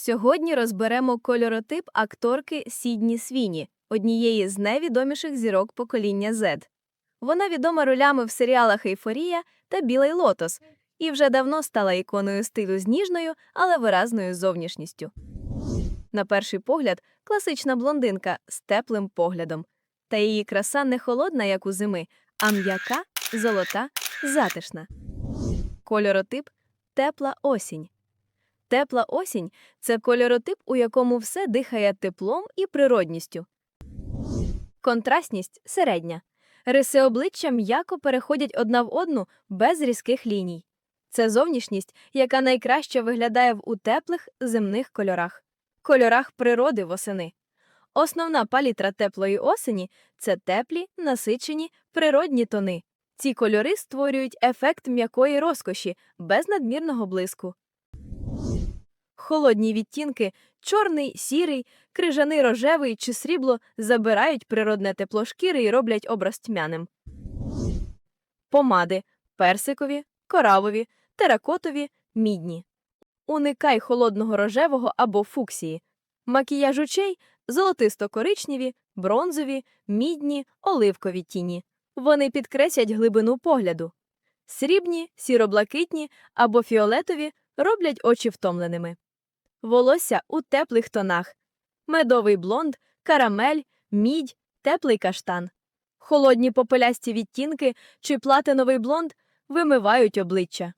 Сьогодні розберемо кольоротип акторки Сідні Свіні, однієї з найвідоміших зірок покоління Z. Вона відома ролями в серіалах Ейфорія та Білий лотос і вже давно стала іконою стилю з ніжною, але виразною зовнішністю. На перший погляд, класична блондинка з теплим поглядом. Та її краса не холодна, як у зими, а м'яка, золота, затишна. Кольоротип тепла осінь. Тепла осінь це кольоротип, у якому все дихає теплом і природністю. Контрастність середня. Риси обличчя м'яко переходять одна в одну без різких ліній. Це зовнішність, яка найкраще виглядає в у теплих земних кольорах, кольорах природи восени. Основна палітра теплої осені це теплі, насичені, природні тони. Ці кольори створюють ефект м'якої розкоші без надмірного блиску. Холодні відтінки чорний, сірий, крижаний рожевий чи срібло забирають природне тепло шкіри і роблять образ тьмяним. Помади персикові, коралові, теракотові, мідні. Уникай холодного рожевого або фуксії. Макіяж очей золотисто-коричневі, бронзові, мідні, оливкові тіні. Вони підкреслять глибину погляду. Срібні, сіроблакитні або фіолетові роблять очі втомленими. Волосся у теплих тонах. Медовий блонд, карамель, мідь, теплий каштан. Холодні попелясті відтінки чи платиновий блонд вимивають обличчя.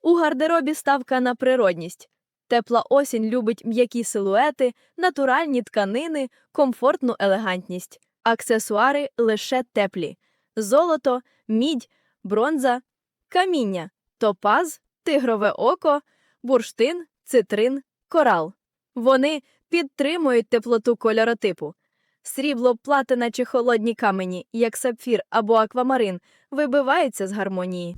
У гардеробі ставка на природність. Тепла осінь любить м'які силуети, натуральні тканини, комфортну елегантність. Аксесуари лише теплі: золото, мідь, бронза, каміння, топаз, тигрове око, бурштин, цитрин, корал. Вони підтримують теплоту кольоротипу. Срібло, платина чи холодні камені, як сапфір або аквамарин, вибиваються з гармонії.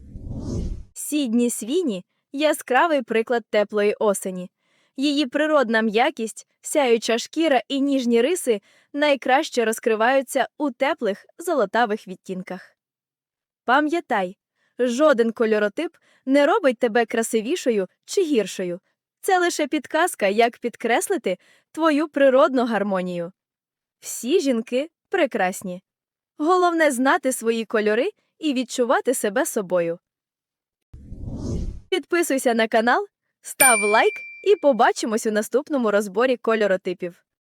Сідні свіні яскравий приклад теплої осені. Її природна м'якість, сяюча шкіра і ніжні риси найкраще розкриваються у теплих золотавих відтінках. Пам'ятай, жоден кольоротип не робить тебе красивішою чи гіршою. Це лише підказка, як підкреслити твою природну гармонію. Всі жінки прекрасні. Головне знати свої кольори і відчувати себе собою. Підписуйся на канал, став лайк і побачимось у наступному розборі кольоротипів.